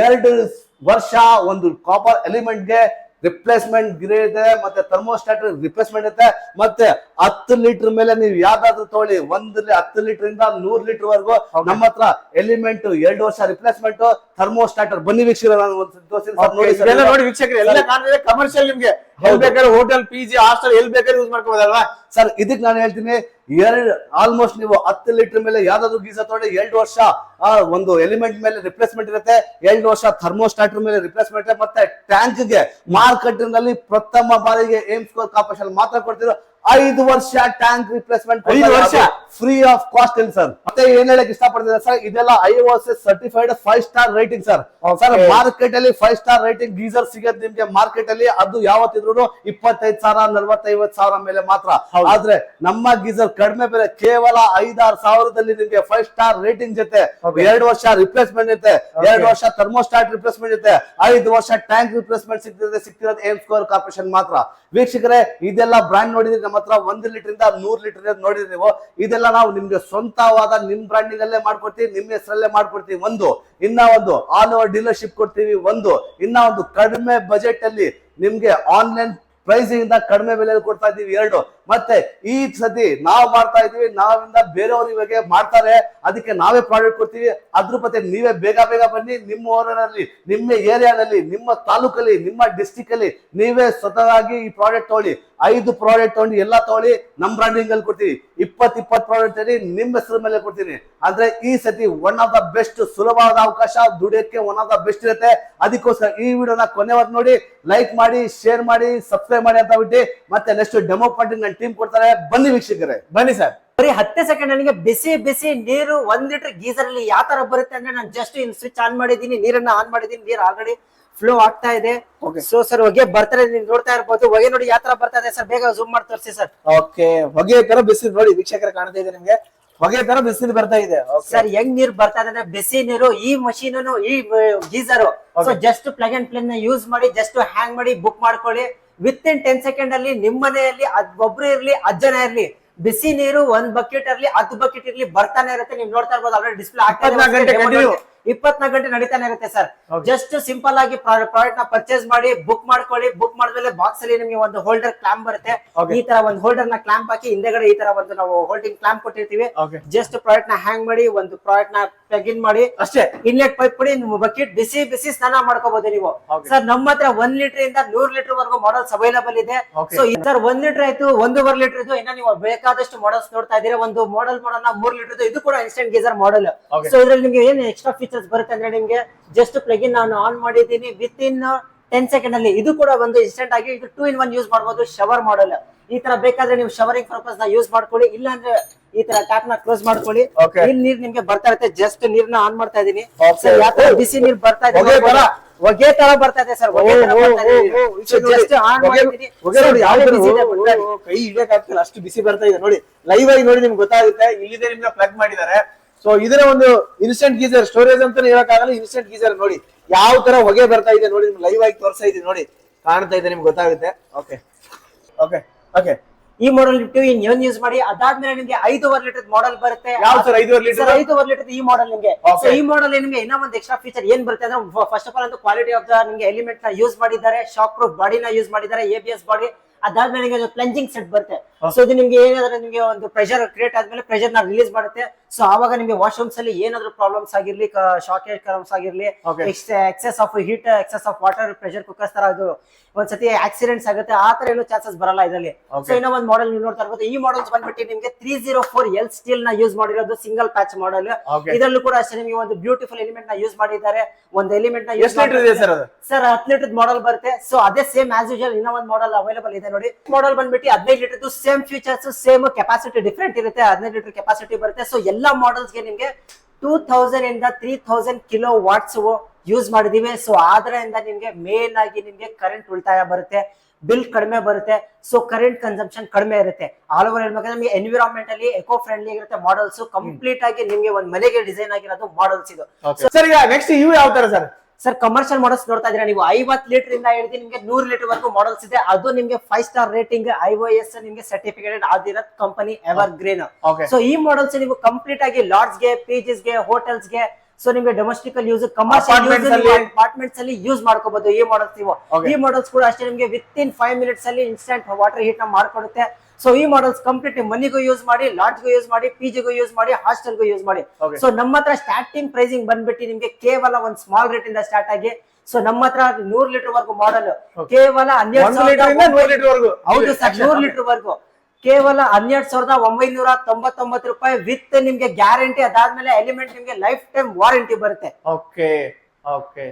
ಎರಡು ವರ್ಷ ಒಂದು ಕಾಪರ್ ಎಲಿಮೆಂಟ್ಗೆ ರಿಪ್ಲೇಸ್ಮೆಂಟ್ ಗಿರೆ ಇದೆ ಮತ್ತೆ ಥರ್ಮೋಸ್ಟಾಟ್ ರಿಪ್ಲೇಸ್ಮೆಂಟ್ ಇದೆ ಮತ್ತೆ ಹತ್ತು ಲೀಟರ್ ಮೇಲೆ ನೀವು ಯಾವ್ದಾದ್ರು ತೊಗೊಳ್ಳಿ ಒಂದ್ ಹತ್ತು ಲೀಟರ್ ಇಂದ ನೂರ್ ಲೀಟರ್ ವರೆಗೂ. ನಮ್ಮ ಹತ್ರ ಎಲಿಮೆಂಟ್ ಎರಡು ವರ್ಷ ರಿಪ್ಲೇಸ್ಮೆಂಟ್ ಥರ್ಮೋಸ್ಟಾಟರ್ ಬನ್ನಿ ವೀಕ್ಷಕರ ನಾನು ನೋಡಿ ವೀಕ್ಷಕರು ಎಲ್ಲ ಕಮರ್ಷಿಯಲ್ ನಿಮ್ಗೆ. ಬೇಕಾದ್ರೆ ಹೋಟೆಲ್ ಪಿ ಜಿ ಹಾಸ್ಟೆಲ್ ಎಲ್ ಬೇಕಾದ್ರೆ ಯೂಸ್ ಮಾಡ್ಕೋಬೋದಲ್ವಾ? ಸರ್ ಇದಕ್ಕೆ ನಾನು ಹೇಳ್ತೀನಿ ಎರಡ್ ಆಲ್ಮೋಸ್ಟ್ ನೀವು ಹತ್ತು ಲೀಟರ್ ಮೇಲೆ ಯಾವ್ದಾದ್ರು ಗೀಸರ್ ತಗೊಂಡ್ರೆ ಎರಡು ವರ್ಷ ಒಂದು ಎಲಿಮೆಂಟ್ ಮೇಲೆ ರಿಪ್ಲೇಸ್ಮೆಂಟ್ ಇರುತ್ತೆ. ಎರಡು ವರ್ಷ ಥರ್ಮೋಸ್ಟಾಟರ್ ಮೇಲೆ ರಿಪ್ಲೇಸ್ಮೆಂಟ್ ಮತ್ತೆ ಟ್ಯಾಂಕ್ಗೆ ಮಾರ್ಕೆಟ್ನಲ್ಲಿ ಪ್ರಥಮ ಬಾರಿಗೆ ಏಮ್ಸ್ ಕಾರ್ಪೊರೇಷನ್ ಮಾತ್ರ ಕೊಡ್ತಿರೋ ಐದು ವರ್ಷ ಟ್ಯಾಂಕ್ ರಿಪ್ಲೇಸ್ಮೆಂಟ್ ಐದು ವರ್ಷ? ಫ್ರೀ ಆಫ್ ಕಾಸ್ಟ್ ಇಲ್ಲ ಸರ್ ಮತ್ತೆ ಏನ್ ಹೇಳಕ್ ಇಷ್ಟಪಡ್ತಿದ್ದಾರೆ ಸರ್ ಇದೆಲ್ಲ I S certified five star rating sir. Sir market ಅಲ್ಲಿ ಫೈವ್ ಸ್ಟಾರ್ ರೇಟಿಂಗ್ ಗೀಸರ್ ಸಿಗತ್ತೆ ನಿಮ್ಗೆ ಮಾರ್ಕೆಟ್ ಅಲ್ಲಿ ಅದು ಯಾವತ್ತಿದ್ರು ಇಪ್ಪತ್ತೈದು ಸಾವಿರ ನಲ್ವತ್ತೈವತ್ ಸಾವಿರ ಮೇಲೆ ಮಾತ್ರ. ಆದ್ರೆ ನಮ್ಮ ಗೀಸರ್ ಕಡಿಮೆ ಬೆಲೆ ಕೇವಲ ಐದಾರು ಸಾವಿರದಲ್ಲಿ ನಿಮ್ಗೆ ಫೈವ್ ಸ್ಟಾರ್ ರೇಟಿಂಗ್ ಜೊತೆ. ಎರಡು ವರ್ಷ ರಿಪ್ಲೇಸ್ಮೆಂಟ್ ಜೊತೆ. ಎರಡು ವರ್ಷ ಥರ್ಮೋಸ್ಟಾಟ್ ರಿಪ್ಲೇಸ್ಮೆಂಟ್ ಜೊತೆ ಐದು ವರ್ಷ ಟ್ಯಾಂಕ್ ರಿಪ್ಲೇಸ್ಮೆಂಟ್ ಸಿಗ್ತಿದೆ ಸಿಕ್ತಿರೋದು ಏಮ್ ಸ್ಕೋರ್ ಕಾರ್ಪೊರೇಷನ್ ಮಾತ್ರ ವೀಕ್ಷಕರೇ ಇದೆಲ್ಲ ಬ್ರ್ಯಾಂಡ್ ನೋಡಿದ್ರೆ ನಮ್ಮ ಹತ್ರ ಒಂದು ಲೀಟರ್ ಇಂದ ನೂರ್ ಲೀಟರ್ ನೋಡಿದ್ರಿ ನೀವು, ಇದೆಲ್ಲ ನಾವು ನಿಮ್ಗೆ ಸ್ವಂತವಾದ ನಿಮ್ ಬ್ರಾಂಡಿಂಗ್ ಅಲ್ಲೇ ಮಾಡ್ಕೊಡ್ತೀವಿ ನಿಮ್ಮ ಹೆಸರಲ್ಲೇ ಮಾಡ್ಕೊಡ್ತೀವಿ. ಒಂದು, ಇನ್ನ ಒಂದು ಆಲ್ ಓವರ್ ಡೀಲರ್ಶಿಪ್ ಕೊಡ್ತೀವಿ. ಒಂದು, ಇನ್ನ ಒಂದು ಕಡಿಮೆ ಬಜೆಟ್ ಅಲ್ಲಿ ನಿಮ್ಗೆ ಆನ್ಲೈನ್ ಪ್ರೈಸಿಂಗ್ ಇಂದ ಕಡಿಮೆ ಬೆಲೆಯಲ್ಲಿ ಕೊಡ್ತಾ ಇದೀವಿ. ಎರಡು ಮತ್ತೆ ಈ ಸತಿ ನಾವು ಮಾಡ್ತಾ ಇದೀವಿ ನಾವಿಂದ ಬೇರೆಯವರು ಇವಾಗ ಮಾಡ್ತಾರೆ, ಅದಕ್ಕೆ ನಾವೇ ಪ್ರಾಡಕ್ಟ್ ಕೊಡ್ತೀವಿ. ಅದ್ರ ಮತ್ತೆ ನೀವೇ ಬೇಗ ಬೇಗ ಬನ್ನಿ, ನಿಮ್ಮ ಊರಿನಲ್ಲಿ ನಿಮ್ಮ ಏರಿಯಾದಲ್ಲಿ, ನಿಮ್ಮ ತಾಲೂಕಲ್ಲಿ, ನಿಮ್ಮ ಡಿಸ್ಟಿಕ್ ಅಲ್ಲಿ ನೀವೇ ಸ್ವತಃವಾಗಿ ಈ ಪ್ರಾಡಕ್ಟ್ ತಗೊಳ್ಳಿ. ಐದು ಪ್ರಾಡಕ್ಟ್ ತಗೊಂಡು ಎಲ್ಲ ತಗೊಳ್ಳಿ ನಮ್ಮ ಬ್ರಾಂಡಿಂಗ್ ಅಲ್ಲಿ ಕೊಡ್ತೀವಿ. ಇಪ್ಪತ್ ಇಪ್ಪತ್ ಪ್ರಾಡಕ್ಟ್ ಅಲ್ಲಿ ನಿಮ್ಮ ಹೆಸರು ಮೇಲೆ ಕೊಡ್ತೀನಿ. ಅಂದ್ರೆ ಈ ಸತಿ ಒನ್ ಆಫ್ ದ ಬೆಸ್ಟ್ ಸುಲಭವಾದ ಅವಕಾಶ, ದುಡಿಯೋಕ್ಕೆ ಒನ್ ಆಫ್ ದ ಬೆಸ್ಟ್ ಇರುತ್ತೆ. ಅದಕ್ಕೋಸ್ಕರ ಈ ವಿಡಿಯೋನ ಕೊನೆವರೆಗೂ ನೋಡಿ ಲೈಕ್ ಮಾಡಿ ಶೇರ್ ಮಾಡಿ ಸಬ್ಸ್ಕ್ರೈಬ್ ಮಾಡಿ ಅಂತ ಬಿಟ್ಟು, ಮತ್ತೆ ನೆಕ್ಸ್ಟ್ ಡೆಮೋ ಪಾರ್ಟಿ ನನ್ನ ಟೀಮ್ ಕೊಡ್ತಾರೆ. ಬನ್ನಿ ವೀಕ್ಷಕರೇ. ಬನ್ನಿ ಸರ್ ಬರೀ ಹತ್ತೇ ಸೆಕೆಂಡ್ ನನಗೆ ಬಿಸಿ ಬಿಸಿ ನೀರು ಒಂದ್ ಲೀಟರ್ ಗೀಸರ್ ಅಲ್ಲಿ ಯಾವ ತರ ಬರುತ್ತೆ ಅಂದ್ರೆ ನಾನು ಜಸ್ಟ್ ಇನ್ ಸ್ವಿಚ್ ಆನ್ ಮಾಡಿದೀನಿ ನೀರನ್ನ ಆನ್ ಮಾಡಿದೀನಿ ನೀರು ಆಲ್ರೆಡಿ ಫ್ಲೋ ಆಗ್ತಾ ಇದೆ. ಸೊ ಸರ್ ಹೊಗೆ ಬರ್ತಾರೆ ನೀವು ನೋಡ್ತಾ ಇರ್ಬೋದು. ಹೊಗೆ ನೋಡಿ ಯಾವ ತರ ಬರ್ತಾ ಇದೆ ಸರ್ ಬೇಗ ಝೂಮ್ ಮಾಡಿ ತೋರಿಸಿ ಸರ್ ಓಕೆ ಹೊಗೆ ತರ ಬಿಸಿಲು ನೋಡಿ ವೀಕ್ಷಕರ ಕಾಣ್ತಾ ಇದೆ ನಿಮ್ಗೆ. ಹೊಗೆ ತರ ಬಿಸಿಲು ಬರ್ತಾ ಇದೆ. ಸರ್ ಹೆಂಗ್ ನೀರ್ ಬರ್ತಾ ಇದೆ ಅಂದ್ರೆ ಬಿಸಿ ನೀರು ಈ ಮಷೀನ್ ಈ geyser. So just plug and ಪ್ಲೇನ್ನ use ಮಾಡಿ ಜಸ್ಟ್ ಹ್ಯಾಂಗ್ ಮಾಡಿ ಬುಕ್ ಮಾಡ್ಕೊಳ್ಳಿ. ವಿತ್ ಇನ್ ಟೆನ್ ಸೆಕೆಂಡ್ ಅಲ್ಲಿ ನಿಮ್ ಮನೆಯಲ್ಲಿ ಅದ್ ಒಬ್ರು ಇರ್ಲಿ ಅಜ್ಜನ ಜನ ಇರ್ಲಿ ಬಿಸಿ ನೀರು ಒಂದ್ ಬಕೆಟ್ ಇರ್ಲಿ ಹತ್ತು ಬಕೆಟ್ ಇರ್ಲಿ ಬರ್ತಾನೆ ಇರುತ್ತೆ. ನೀವು ನೋಡ್ತಾ ಇರ್ಬೋದು ಆಲ್ರೆಡಿ ಡಿಸ್ಪ್ಲೇ ಆಗ್ತಾ ಇದೆ 24 ಗಂಟೆ continue. ಇಪ್ಪತ್ನಾಲ್ಕು ಗಂಟೆ ನಡೀತಾನೆ ಇರುತ್ತೆ ಸರ್. ಜಸ್ಟ್ ಸಿಂಪಲ್ ಆಗಿ ಪ್ರಾಡಕ್ಟ್ನ ಪರ್ಚೇಸ್ ಮಾಡಿ ಬುಕ್ ಮಾಡ್ಕೊಳ್ಳಿ ಬುಕ್ ಮಾಡಿದ್ಮೇಲೆ ಬಾಕ್ಸ್ ಅಲ್ಲಿ ನಿಮಗೆ ಒಂದು ಹೋಲ್ಡರ್ ಕ್ಲಾಂಪ್ ಬರುತ್ತೆ ಈ ತರ ಒಂದು ಹೋಲ್ಡರ್ನ ಕ್ಲಾಂಪ್ ಹಾಕಿ ಹಿಂದೆಗಡೆ ಈ ತರ ಒಂದು ನಾವು ಹೋಲ್ಡಿಂಗ್ ಕ್ಲಾಂಪ್ ಕೊಟ್ಟಿರ್ತೀವಿ. ಜಸ್ಟ್ ಪ್ರಾಡಕ್ಟ್ನ ಹ್ಯಾಂಗ್ ಮಾಡಿ ಒಂದು ಪ್ರಾಡಕ್ಟ್ನ ಪ್ಲಗ್ ಇನ್ ಮಾಡಿ ಅಷ್ಟೇ ಇನ್ಲೆಟ್ ಪೈಪ್ ಕೊಡಿ ನಿಮ್ಮ ಬಕೆಟ್ ಬಿಸಿ ಬಿಸಿ ಸ್ನಾನ ಮಾಡ್ಕೋಬಹುದು ನೀವು. ಸರ್ ನಮ್ಮ ಹತ್ರ ಒಂದ್ ಲೀಟರ್ ಇಂದ ನೂರ್ ಲೀಟರ್ ವರೆಗೂ ಮಾಡಲ್ಸ್ ಅವೈಲಬಲ್ ಇದೆ ಸೊ ಈ ಸರ್ ಒಂದ್ ಲೀಟರ್ ಆಯ್ತು ಒಂದೂವರೆ ಲೀಟರ್ ಇದು ಇನ್ನ ನೀವು ಬೇಕಾದಷ್ಟು ಮಾಡಲ್ಸ್ ನೋಡ್ತಾ ಇದೀರಾ ಒಂದು ಮಾಡೆಲ್ ಮಾಡೋಣ ಮೂರ್ ಲೀಟರ್ ಇದು ಕೂಡ ಇನ್ಸ್ಟೆಂಟ್ ಗೀಸರ್ ಮಾಡೆಲ್. ಸೊ ಇದ್ರಲ್ಲಿ ನಿಮ್ಗೆ ಏನ್ ಎಕ್ಸ್ಟ್ರಾ ಫೀಚರ್ಸ್ ಬರುತ್ತೆ ಅಂದ್ರೆ ನಿಮ್ಗೆ ಜಸ್ಟ್ ಪ್ಲಗ್ ಇನ್ ನಾನು ಆನ್ ಮಾಡಿದ್ದೀನಿ ವಿತ್ ಇನ್ ಟೆನ್ ಸೆಕೆಂಡ್ ಅಲ್ಲಿ. ಇದು ಕೂಡ ಒಂದು ಇನ್ಸ್ಟೆಂಟ್ ಆಗಿ ಇದು ಟೂ ಇನ್ ಒನ್ ಯೂಸ್ ಮಾಡಬಹುದು ಶವರ್ ಮಾಡಲ್ ಈ ತರ ಬೇಕಾದ್ರೆ ನೀವು ಶವರಿಂಗ್ ಪರ್ಪಸ್ನ ಯೂಸ್ ಮಾಡ್ಕೊಳ್ಳಿ. ಇಲ್ಲ ಅಂದ್ರೆ ಈ ತರ ಟ್ಯಾಪ್ನ ಕ್ಲೋಸ್ ಮಾಡ್ಕೊಳ್ಳಿ. ಇಲ್ಲಿ ನೀರ್ ನಿಮ್ಗೆ ಬರ್ತಾ ಇರುತ್ತೆ. ಜಸ್ಟ್ ನೀರ್ನ ಆನ್ ಮಾಡ್ತಾ ಇದೀನಿ ಬಿಸಿ ನೀರ್ ಬರ್ತಾ ಇದೆ ಹೊಗೆ ತರ? ಬರ್ತಾ ಇದೆ ಸರ್ ಜಸ್ಟ್ ಆನ್ ಕೈ ಹಿಡಿಯಕ್ ಅಷ್ಟು ಬಿಸಿ ಬರ್ತಾ ಇದೆ. ನೋಡಿ ಲೈವ್ ಆಗಿ ನೋಡಿ ನಿಮ್ಗೆ ಗೊತ್ತಾಗುತ್ತೆ. ಇಲ್ಲಿದೆ ನಿಮ್ಗೆ ಪ್ಲಗ್ ಮಾಡಿದ್ದಾರೆ. ಸೊ ಇದರ ಒಂದು ಇನ್ಸ್ಟೆಂಟ್ ಗೀಸರ್ ಸ್ಟೋರೇಜ್ ಅಂತ ಹೇಳಕ್ಕಾಗಲ್ಲ. ಇನ್ಸ್ಟೆಂಟ್ ಗೀಸರ್ ನೋಡಿ ಯಾವ ತರ ಹೊಗೆ ಬರ್ತಾ ಇದೆ ನೋಡಿ ನಿಮ್ಗೆ ಲೈವ್ ಆಗಿ ತೋರಿಸ್ತಾ ಇದೆ ನೋಡಿ. ಕಾಣ್ತಾ ಇದೆ ನಿಮ್ಗೆ ಗೊತ್ತಾಗುತ್ತೆ. ಓಕೆ ಓಕೆ ಓಕೆ ಈ ಮಾಡೆಲ್ ಇಟ್ಟು ಇನ್ ಯೂಸ್ ಮಾಡಿ ಅದಾದ್ಮೇಲೆ ನಿಮ್ಗೆ ಐದೂವರೆ ಲೀಟರ್ ಮಾಡೆಲ್ ಬರುತ್ತೆ. ಯಾವ ಸರ್ ಐದುವರೆ ಲೀಟರ್ ಐದೂವರೆ ಲೀಟರ್ ಈ ಮಾಡೆಲ್ ನಿಮ್ಗೆ. ಸೊ ಈ ಮಾಡೆಲ್ ನಿಮ್ಗೆ ಇನ್ನೂ ಒಂದು ಎಕ್ಸ್ಟ್ರಾ ಫೀಚರ್ ಏನ್ ಬರುತ್ತೆ ಅಂದ್ರೆ ಫಸ್ಟ್ ಆಫ್ ಆಲ್ ಅಂತ ಕ್ವಾಲಿಟಿ ಆಫ್ ದ ನಿಮ್ಗೆ ಎಲಿಮೆಂಟ್ನ ಯೂಸ್ ಮಾಡಿದ್ದಾರೆ. ಶಾಕ್ ಪ್ರೂಫ್ ಬಾಡಿನ ಯೂಸ್ ಮಾಡಿದ್ದಾರೆ ಎ ಬಿ ಎಸ್ ಬಾಡಿ ಅದಾದ್ಮೇಲೆ ನಿಮಗೆ ಪ್ಲಂಜಿಂಗ್ ಸೆಟ್ ಬರುತ್ತೆ. ಸೊ ಇದು ನಿಮ್ಗೆ ಏನಾದ್ರೂ ನಿಮ್ಗೆ ಒಂದು ಪ್ರೆಷರ್ ಕ್ರಿಯೇಟ್ ಆದ್ಮೇಲೆ ಪ್ರೆಷರ್ನ ರಿಲೀಸ್ ಮಾಡುತ್ತೆ. ಸೊ ಆವಾಗ ನಿಮ್ಗೆ ವಾಶ್ರೂಮ್ಸ್ ಅಲ್ಲಿ ಏನಾದ್ರೂ ಪ್ರಾಬ್ಲಮ್ಸ್ ಆಗಿರ್ಲಿ ಶಾಕೇಜ್ ಪ್ರಾಬ್ಲಮ್ಸ್ ಆಗಿರ್ಲಿ. Excess of heat excess of water pressure cookers ತರ ಅದು ಒಂದ್ಸತಿ ಆಕ್ಸಿಡೆಂಟ್ಸ್ ಆಗುತ್ತೆ ಆ ತರ ಏನು ಚಾನ್ಸಸ್ ಬರಲ್ಲ ಇದರಲ್ಲಿ. ಸೊ ಇನ್ನೂ ಒಂದು ಮಾಡೆಲ್ ನೀವು ನೋಡ್ತಾ ಇರ್ಬೋದು. ಈ ಮಾಡೆಲ್ಸ್ ಬಂದ್ಬಿಟ್ಟು ನಿಮ್ಗೆ ತ್ರೀ ಜೀರೋ ಫೋರ್ ಎಲ್ ಸ್ಟೀಲ್ನ ಯೂಸ್ ಮಾಡಿರೋದು ಸಿಂಗಲ್ ಪ್ಯಾಚ್ ಮಾಡೆಲ್ ಇದ್ರಲ್ಲೂ ಕೂಡ ಅಷ್ಟೇ ನಿಮಗೆ ಒಂದು ಬ್ಯೂಟಿಫುಲ್ ಎಲಿಮೆಂಟ್ನ ಯೂಸ್ ಮಾಡಿದ್ದಾರೆ. ಒಂದು ಎಲಿಮೆಂಟ್ನ ಯೂಸ್ ಸರ್ ಹತ್ತು ಲೀಟರ್ ಮಾಡೆಲ್ ಬರುತ್ತೆ. ಸೊ ಅದೇ ಸೇಮ್ ಆಸ್ ಯೂಶಲ್ ಇನ್ನೊಂದು ಒಂದು ಮಾಡೆಲ್ ಅವೈಲೇಬಲ್ ಇದೆ ನೋಡಿ. ಮಾಡೆಲ್ ಬಂದ್ಬಿಟ್ಟು ಹದಿನೈದು litre same features same capacity different ಇರುತ್ತೆ. ಹದಿನೈದು ಲೀಟರ್ ಕೆಪಾಸಿಟಿ ಬರುತ್ತೆ. ಸೊ ಎಲ್ಲಾ ಮಾಡೆಲ್ಸ್ಗೆ ನಿಮ್ಗೆ ಟೂ ಥೌಸಂಡ್ ಇಂದ three thousand kilowatts use ಮಾಡಿದೀವಿ. ಸೊ ಅದರಿಂದ ನಿಮ್ಗೆ ಮೇನ್ ಆಗಿ ನಿಮ್ಗೆ ಕರೆಂಟ್ ಉಳಿತಾಯ ಬರುತ್ತೆ ಬಿಲ್ ಕಡಿಮೆ ಬರುತ್ತೆ ಸೊ ಕರೆಂಟ್ ಕನ್ಸಂಪ್ಷನ್ ಕಡಿಮೆ ಇರುತ್ತೆ. ಆಲ್ ಓವರ್ ಹೇಳ್ಬೇಕಂದ್ರೆ ನಿಮಗೆ ಎನ್ವಿರಾನ್ಮೆಂಟ್ ಅಲ್ಲಿ ಎಕೋ ಫ್ರೆಂಡ್ಲಿ ಆಗಿರುತ್ತೆ ಮಾಡಲ್ಸ್ ಕಂಪ್ಲೀಟ್ ಆಗಿ ನಿಮ್ಗೆ ಒಂದು ಮನೆಗೆ ಡಿಸೈನ್ ಆಗಿರೋದು ಮಾಡಲ್ಸ್ ಇದು. ಸರ್ ಈಗ ನೆಕ್ಸ್ಟ್ ಇವು ಯಾವ ತರ ಸರ್ ಸರ್ ಕಮರ್ಷಿಯಲ್ ಮಾಡಲ್ಸ್ ನೋಡ್ತಾ ಇದೀರಾ ನೀವು? ಐವತ್ ಲೀಟರ್ ಇಂದ ಹಿಡಿದು ನಿಮ್ಗೆ ನೂರು ಲೀಟರ್ ವರೆಗೂ ಮಾಡಲ್ಸ್ ಇದೆ. ಅದು ನಿಮ್ಗೆ five star rating I O S ನಿಮ್ಗೆ ಸರ್ಟಿಫಿಕೇಟ್ ಆಗಿರೋ ಕಂಪನಿ ಎವರ್ ಗ್ರೀನ್. ಸೊ ಈ ಮಾಡಲ್ಸ್ ನೀವು ಕಂಪ್ಲೀಟ್ ಆಗಿ ಲಾಡ್ಜ್ಗೆ ಗೆ ಹೋಟೆಲ್ಸ್ಗೆ ಗೆ ಹೋಟೆಲ್ಸ್ಗೆ ಸೊ ನಿಮ್ಗೆ ಡೊಮೆಸ್ಟಿಕಲ್ ಯೂಸ್ ಕಮರ್ಷಿಯಲ್ ಯೂಸ್ ಅಲ್ಲಿ- ಅಪಾರ್ಟ್ಮೆಂಟ್ಸ್ ಅಲ್ಲಿ ಯೂಸ್ ಮಾಡ್ಕೋಬಹುದು ಈ ಮಾಡಲ್ಸ್ ನೀವು. ಈ ಮಾಡಲ್ಸ್ ಕೂಡ ಅಷ್ಟೇ ನಿಮ್ಗೆ ವಿತ್ ಇನ್ ಫೈವ್ ಮಿನಿಟ್ಸ್ ಅಲ್ಲಿ ಇನ್ಸ್ಟೆಂಟ್ ವಾಟರ್ ಹೀಟ್ನ ಮಾಡ್ಕೊಡುತ್ತೆ. ಸೊ ಈ ಮಾಡಲ್ಸ್ ಕಂಪ್ಲೀಟ್ ಮನಿಗೂ ಯೂಸ್ ಮಾಡಿ ಲಾಡ್ಜ್ಗೂ ಯೂಸ್ ಮಾಡಿ ಪಿಜಿಗೂ ಯೂಸ್ ಮಾಡಿ ಹಾಸ್ಟೆಲ್ಗೂ ಯೂಸ್ ಮಾಡಿ. ಸೊ ನಮ್ಮ ಹತ್ರ ಸ್ಟಾರ್ಟಿಂಗ್ ಪ್ರೈಸಿಂಗ್ ಬಂದ್ಬಿಟ್ಟು ನಿಮ್ಗೆ ಕೇವಲ ಒಂದ್ ಸ್ಮಾಲ್ ರೇಟ್ ಇಂದ ಸ್ಟಾರ್ಟ್ ಆಗಿ ಸೊ ನಮ್ಮ ಹತ್ರ ನೂರ್ ಲೀಟರ್ ವರ್ಗು ಮಾಡಲ್ ಕೇವಲ ಹನ್ನೆರಡು ಹೌದು ಸರ್ ನೂರ್ ಲೀಟರ್ ವರ್ಗು. ಕೇವಲ ಹನ್ನೆರಡು ಸಾವಿರದ ಒಂಬೈನೂರ ತೊಂಬತ್ತೊಂಬತ್ತು ರೂಪಾಯಿ ವಿತ್ ನಿಮ್ಗೆ ಗ್ಯಾರಂಟಿ ಅದಾದ್ಮೇಲೆ ಎಲಿಮೆಂಟ್ ನಿಮ್ಗೆ ಲೈಫ್ ಟೈಮ್ ವಾರಂಟಿ ಬರುತ್ತೆ. Okay okay.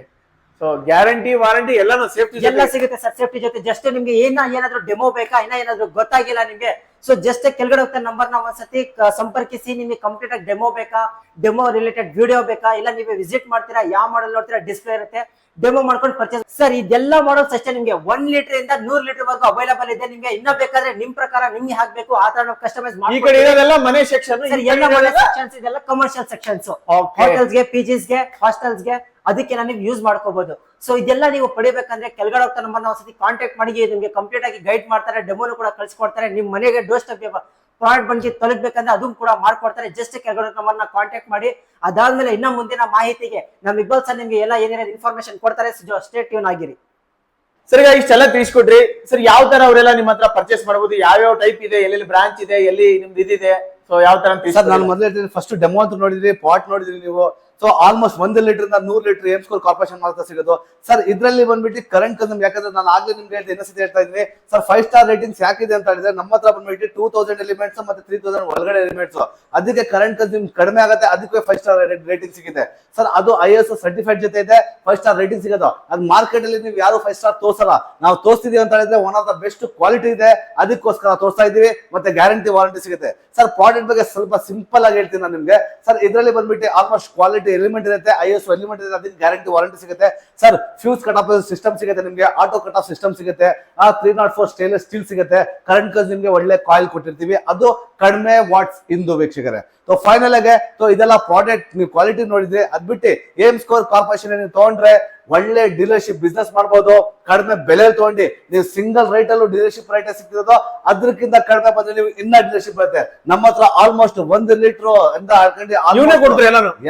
So guarantee warranty ಎಲ್ಲಾನು ಸೇಫ್ಟಿ ಎಲ್ಲ ಸಿಗುತ್ತೆ ಸರ್ ಸೇಫ್ಟಿ ಜೊತೆ. ಜಸ್ಟ್ ನಿಮ್ಗೆ ಏನ ಏನಾದ್ರು ಡೆಮೋ ಬೇಕಾ ಇನ್ನ ಏನಾದ್ರು ಗೊತ್ತಾಗಿಲ್ಲ ನಿಮ್ಗೆ ಸೊ ಜಸ್ಟ್ ಕೆಳಗಡೆ ಹೋಗ್ತಾ ನಂಬರ್ನ ಒಂದ್ಸತಿ ಸಂಪರ್ಕಿಸಿ ನಿಮಗೆ ಕಂಪ್ಲೀಟ್ ಆಗಿ ಡೆಮೋ ಬೇಕಾ? ಡೆಮೋ ರಿಲೇಟೆಡ್ ವಿಡಿಯೋ ಬೇಕಾ? ಇಲ್ಲ ನೀವೇ ವಿಸಿಟ್ ಮಾಡ್ತೀರಾ? ಯಾವ ಮಾಡಲ್ ನೋಡ್ತೀರಾ? ಡಿಸ್ಪ್ಲೇ ಇರುತ್ತೆ. ಡೆಮೋ ಮಾಡ್ಕೊಂಡು ಪರ್ಚೇಸ್ ಸರ್ ಇದೆಲ್ಲ ಮಾಡಲ್ಸ್ ಅಷ್ಟೇ ನಿಮ್ಗೆ ಒನ್ ಲೀಟರ್ ಇಂದ ನೂರ್ ಲೀಟರ್ ವರೆಗೂ ಅವೈಲಬಲ್ ಇದೆ. ನಿಮ್ಗೆ ಇನ್ನ ಬೇಕಾದ್ರೆ ನಿಮ್ ಪ್ರಕಾರ ನಿಮ್ಗೆ ಹಾಕ್ಬೇಕು. ಆ ತರ ಕಸ್ಟಮೈಸ್ ಮಾಡಿ ಮನೆ ಸೆಕ್ಷನ್ ಸೆಕ್ಷನ್ಸ್ ಇದೆಲ್ಲ ಕಮರ್ಷಿಯಲ್ ಸೆಕ್ಷನ್ಸ್. ಹೋಟೆಲ್ಸ್ಗೆ ಪಿಜಿಸ್ಗೆ ಹಾಸ್ಟೆಲ್ಸ್ಗೆ ಅದಕ್ಕೆ ನೀವು ಯೂಸ್ ಮಾಡ್ಕೋಬಹುದು ಸೊ ಇದೆಲ್ಲ ನೀವು ಪಡಿಬೇಕಂದ್ರೆ ಕೆಳಗಡೆ ಹೋಗ್ತಾ ನಮ್ಮನ್ನ ಒಂದ್ಸತಿ ಕಾಂಟ್ಯಾಕ್ಟ್ ಮಾಡಿ ನಿಮ್ಗೆ ಕಂಪ್ಲೀಟ್ ಆಗಿ ಗೈಡ್ ಮಾಡ್ತಾರೆ ಡೆಮೋನು ಕೂಡ ಕಳ್ಸಿಕೊಡ್ತಾರೆ. ನಿಮ್ ಮನೆಗೆ ಡೋರ್ ಸ್ಟೆಪ್ ಪ್ರಾಡಕ್ಟ್ ಬಂದು ತಲುಪಬೇಕಂದ್ರೆ ಅದನ್ನು ಕೂಡ ಮಾಡ್ಕೊಡ್ತಾರೆ. ಜಸ್ಟ್ ಕೆಳಗಡೆ ನಮ್ಮನ್ನ ಕಾಂಟ್ಯಾಕ್ಟ್ ಮಾಡಿ ಅದಾದ್ಮೇಲೆ ಇನ್ನ ಮುಂದಿನ ಮಾಹಿತಿಗೆ ನಮ್ ಇಬ್ಬಲ್ ಸರ್ ನಿಮ್ಗೆ ಎಲ್ಲ ಏನೇನು ಇನ್ಫಾರ್ಮೇಶನ್ ಕೊಡ್ತಾರೆ ಸ್ಟೇಟ್ ಟ್ಯೂನ್ ಆಗಿರಿ. ಸರಿ ಈಗ ಇಷ್ಟೆಲ್ಲ ತಿಳಿಸ್ಕೊಡ್ರಿ ಸರ್ ಯಾವ ತರ ಅವರೆಲ್ಲ ನಿಮ್ಮ ಹತ್ರ ಪರ್ಚೇಸ್ ಮಾಡಬಹುದು ಯಾವ ಯಾವ ಟೈಪ್ ಇದೆ? ಎಲ್ಲೆಲ್ಲಿ ಬ್ರಾಂಚ್ ಇದೆ? ಎಲ್ಲಿ ನಿಮ್ದು ಇದಿದೆ? ಸೊ ಯಾವ ತರ ನಾನು. ಮೊದಲೇ ಹೇಳ್ತೀನಿ ಫಸ್ಟ್ ಡೆಮೋ ಅಂತ ನೋಡಿದ್ರಿ ಪಾಟ್ ನೋಡಿದ್ರಿ ನೀವು. ಸೊ ಆಲ್ಮೋಸ್ಟ್ ಒಂದು ಲೀಟರ್ ಇಂದ ನೂರು ಲೀಟರ್ ಸ್ಕೋರ್ ಕಾರ್ಪೊರೇಷನ್ ಮಾತ್ರ ಸಿಗೋದು. ಸರ್ ಇದರಲ್ಲಿ ಬಂದ್ಬಿಟ್ಟು ಕರೆಂಟ್ ಕನ್ಸಮ್ ಯಾಕಂದ್ರೆ ನಾನು ಆಗ್ಲೇ ನಿಮ್ಗೆ ಹೇಳ್ತೀನಿ ಇನ್ನೊಂದ್ಸತಿ ಹೇಳ್ತಾ ಇದ್ದೀನಿ. ಸರ್ ಫೈವ್ ಸ್ಟಾರ್ ರೇಟಿಂಗ್ಸ್ ಯಾಕಿದೆ ಅಂತ ಹೇಳಿದ್ರೆ ನಮ್ಮ ಹತ್ರ ಬಂದ್ಬಿಟ್ಟು ಟೂ ತೌಸಂಡ್ ಎಲಿಮೆಂಟ್ಸ್ ಮತ್ತೆ ತ್ರೀ ತೌಸಂಡ್ ಒಳಗಡೆ ಎಲಿಮೆಂಟ್ಸ್ ಅದಕ್ಕೆ ಕರೆಂಟ್ ಕನ್ಸ್ಯೂಮ್ ಕಡಿಮೆ ಆಗುತ್ತೆ, ಅದಕ್ಕೆ ಫೈವ್ ಸ್ಟಾರ್ ರೇಟಿಂಗ್ ಸಿಗುತ್ತೆ ಸರ್ ಅದು ಐ ಎಸ್ ಸರ್ಟಿಫೈಡ್ ಜೊತೆ ಇದೆ ಫೈವ್ ಸ್ಟಾರ್ ರೇಟಿಂಗ್ ಸಿಗೋದು. ಅದು ಮಾರ್ಕೆಟ್ ಅಲ್ಲಿ ನೀವು ಯಾರು ಫೈವ್ ಸ್ಟಾರ್ ತೋರ್ಸಲ್ಲ. ನಾವು ತೋರಿಸ್ತೀವಿ ಅಂತ ಹೇಳಿದ್ರೆ one of the best quality ಇದೆ, ಅದಕ್ಕೋಸ್ಕರ ತೋರಿಸ್ತಾ ಇದೀವಿ ಮತ್ತೆ ಗ್ಯಾರಂಟಿ ವಾರಂಟಿ ಸಿಗುತ್ತೆ. ಸರ್ ಪ್ರಾಡಕ್ಟ್ ಬಗ್ಗೆ ಸ್ವಲ್ಪ ಸಿಂಪಲ್ ಆಗಿ ಹೇಳ್ತೀನಿ ನಾನು ನಿಮ್ಗೆ. ಸರ್ ಇದರಲ್ಲಿ ಬಂದ್ಬಿಟ್ಟು ಆಲ್ಮೋಸ್ಟ್ ಕ್ವಾಲಿಟಿ ಕ್ವಾಲಿಟಿ ಎಲಿಮೆಂಟ್ ಇರುತ್ತೆ ಐ ಎಸ್ ಎಲಿಮೆಂಟ್ ಇರುತ್ತೆ, ಅದಕ್ಕೆ ಗ್ಯಾರಂಟಿ ವಾರಂಟಿ ಸಿಗುತ್ತೆ. Sir fuse cut off system ಸಿಗುತ್ತೆ ನಿಮಗೆ ಆಟೋ ಕಟ್ ಆಫ್ ಸಿಸ್ಟಮ್ ಸಿಗುತ್ತೆ. ಆ three naught four stainless steel ಸಿಗುತ್ತೆ. ಕರೆಂಟ್ ಕಸ್ ನಿಮಗೆ ಒಳ್ಳೆ ಕಾಯಿಲ್ ಕೊಟ್ಟಿರ್ತೀವಿ. ಅದು ಕಡಿಮೆ ವಾಟ್ಸ್ ಇಂದು ವೀಕ್ಷಕರೇ. ಸೊ ಫೈನಲ್ ಆಗಿ ಸೊ ಇದೆಲ್ಲ ಪ್ರಾಡಕ್ಟ್ ನೀವು ಕ್ವಾಲಿಟಿ ನೋಡಿದ್ರೆ ಅದ್ಬಿಟ್ಟು ಏಮ್ ಸ್ಕೋರ್ ಕಾರ್ಪೊರೇಷನ್ ನೀವು ತಗೊಂಡ್ರೆ ಒಳ್ಳೆ ಡೀಲರ್ಶಿಪ್ ಬಿಸ್ನೆಸ್ ಮಾಡ್ಬೋದು. ಕಡಿಮೆ ಬೆಲೆ ತಗೊಂಡು ನೀವು ಸಿಂಗಲ್ ರೈಟ್ ಅಲ್ಲೂ ಡೀಲರ್ಶಿಪ್ ರೈಟ್ ಸಿಕ್ತಿರೋದು ಅದಕ್ಕಿಂತ ಕಡಿಮೆ ಬಂದ್ರೆ ನೀವು ಇನ್ನ ಡೀಲರ್ಶಿಪ್ ಬರುತ್ತೆ. ನಮ್ಮ ಹತ್ರ ಆಲ್ಮೋಸ್ಟ್ ಒಂದು ಲೀಟರ್ ಅಂತ ಹಾಕೊಂಡು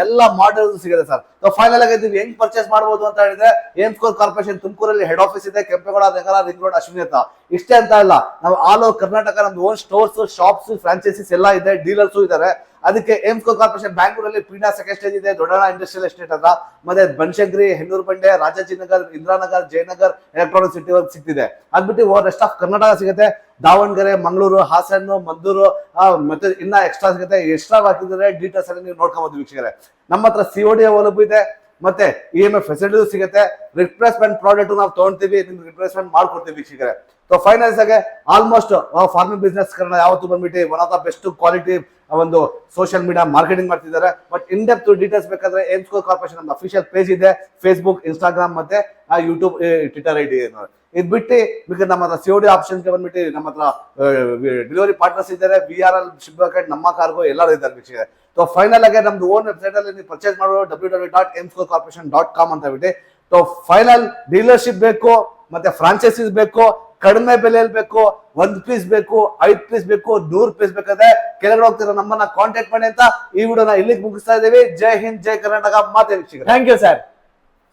ಎಲ್ಲ ಮಾಡೆಲ್ ಸಿಗುತ್ತೆ ಸರ್. ಫೈನಲ್ ಆಗಿ ನೀವು ಹೆಂಗ್ ಪರ್ಚೇಸ್ ಮಾಡಬಹುದು ಅಂತ ಹೇಳಿದ್ರೆ ಏಮ್ ಸ್ಕೋರ್ ಕಾರ್ಪೊರೇಷನ್ ತುಮಕೂರಲ್ಲಿ ಹೆಡ್ ಆಫೀಸ್ ಇದೆ ಕೆಂಪೇಗೌಡ ನಗರ ರಿಂಗ್ ರೋಡ್ ಅಶ್ವಿನಿ ಹತ್ರ ಇಷ್ಟೇ ಅಂತ ಇಲ್ಲ ನಾವು ಆಲ್ ಓವರ್ ಕರ್ನಾಟಕ ನಮ್ದು ಓನ್ ಸ್ಟೋರ್ಸ್ ಶಾಪ್ಸ್ ಫ್ರಾಂಚೈಸಿಸ್ ಎಲ್ಲ ಇದೆ ಡೀಲರ್ಸ್ ಇದ್ದಾರೆ ಅದಕ್ಕೆ ಏಮ್ ಕೋ ಕಾರ್ಪೊರೇಷನ್ ಬ್ಯಾಂಗ್ಳೂರಲ್ಲಿ ಪೀನಾ ಸೆಕೆಂಡ್ ಸ್ಟೇಜ್ ಇದೆ ದೊಡ್ಡಣ ಇಂಡಸ್ಟ್ರಿಯಲ್ ಎಸ್ಟೇಟ್ ಅಂತ ಮತ್ತೆ Banashankari, Hennur Bande Rajajinagar Indiranagar, Jayanagar electronic city work ಸಿಗ್ತಿದೆ ಅದ್ಬಿಟ್ಟು ರೆಸ್ಟ್ ಆಫ್ ಕರ್ನಾಟಕ ಸಿಗುತ್ತೆ. ದಾವಣಗೆರೆ, ಮಂಗಳೂರು ಹಾಸನ ಮಂದೂರು ಮತ್ತೆ ಇನ್ನ ಎಕ್ಸ್ಟ್ರಾ ಸಿಗುತ್ತೆ. ಎಕ್ಸ್ಟ್ರಾ ಹಾಕಿದ್ರೆ ಡೀಟೇಲ್ಸ್ ಅಲ್ಲಿ ನೀವು ನೋಡ್ಕೊಬೋದು ವೀಕ್ಷಕರೇ. ನಮ್ಮ ಹತ್ರ ಸಿ ಡಿ ಅವೈಲಬಲ್ ಇದೆ. ಮತ್ತೆ ಇ ಎಂ ಎಫ್ ಫೆಸಿಲಿಟಿ ಸಿಗುತ್ತೆ. ರಿಪ್ಲೇಸ್ಮೆಂಟ್ ಪ್ರಾಡಕ್ಟ್ ನಾವು ತಗೊಂತೀವಿ. ನಿಮ್ಗೆ ರಿಪ್ಲೇಸ್ಮೆಂಟ್ ಮಾಡ್ಕೊಡ್ತೀವಿ ವೀಕ್ಷಕರೇ. ಸೊ ಫೈನಾನ್ಸ್ ಆಗಿ ಆಲ್ಮೋಸ್ಟ್ ಫಾರ್ಮಿಂಗ್ ಬಿಸ್ನೆಸ್ ಕನ್ನಡ ಯಾವತ್ತು ಬಂದ್ಬಿಟ್ಟು one of the best quality ಒಂದು ಸೋಷಿಯಲ್ ಮೀಡಿಯಾ ಮಾರ್ಕೆಟಿಂಗ್ ಮಾಡ್ತಿದ್ದಾರೆ. ಬಟ್ ಇನ್ ಡೆಪ್ತ್ ಡೀಟೇಲ್ಸ್ ಬೇಕಾದ್ರೆ ಏಮ್ ಸ್ಕೋರ್ ಕಾರ್ಪೊರೇಷನ್ ನಮ್ಮ ಅಫಿಷಿಯಲ್ ಪೇಜ್ ಇದೆ. ಫೇಸ್ಬುಕ್ ಇನ್ಸ್ಟಾಗ್ರಾಮ್ ಮತ್ತೆ ಯೂಟ್ಯೂಬ್ ಟ್ವಿಟರ್ ಐ ಡಿ ಇದು ಬಿಟ್ಟು ಬೇಕಾದ್ರೆ ನಮ್ಮ ಹತ್ರ ಸಿ ಡಿ ಆಪ್ಷನ್ಸ್ಗೆ ಬಂದ್ಬಿಟ್ಟು ನಮ್ಮ ಹತ್ರ ಡೆಲಿವರಿ ಪಾರ್ಟ್ನರ್ಸ್ ಇದ್ದಾರೆ. ವಿ ಆರ್ ಎಲ್ ಶಿಪ್ ನಮ್ಮ ಕಾರ್ಗೋ ಎಲ್ಲರೂ ಇದ್ದಾರೆ ವೀಕ್ಷಕರೇ. ಸೊ ಫೈನಲ್ ಆಗಿ ನಮ್ದು ಓನ್ ವೆಬ್ಸೈಟ್ ಅಲ್ಲಿ ನೀವು ಪರ್ಚೇಸ್ ಮಾಡೋ W W dot M Score Corporation dot com ಅಂತ ಹೇಳಿ ಸೊ ಫೈನಲ್ ಡೀಲರ್ಶಿಪ್ ಬೇಕು, ಮತ್ತೆ ಫ್ರಾಂಚೈಸಿಸ್ ಬೇಕು ಕಡಿಮೆ ಬೆಲೆಯಲ್ಲಿ ಬೇಕು, ಒಂದ್ ಪೀಸ್ ಬೇಕು, ಐದ್ ಪೀಸ್ ಬೇಕು, ನೂರ್ ಪೀಸ್ ಬೇಕಾದ್ರೆ ಕೆಳಗಡೆ ಹೋಗ್ತಿರೋ, ನಮ್ಮನ್ನ ಕಾಂಟ್ಯಾಕ್ಟ್ ಮಾಡಿ ಅಂತ ಈ ವಿಡಿಯೋನ ಇಲ್ಲಿಗೆ ಮುಗಿಸ್ತಾ ಇದ್ದೀವಿ. ಜೈ ಹಿಂದ್, ಜೈ ಕರ್ನಾಟಕ. ಮಾತೇ ಥ್ಯಾಂಕ್ ಯು ಸರ್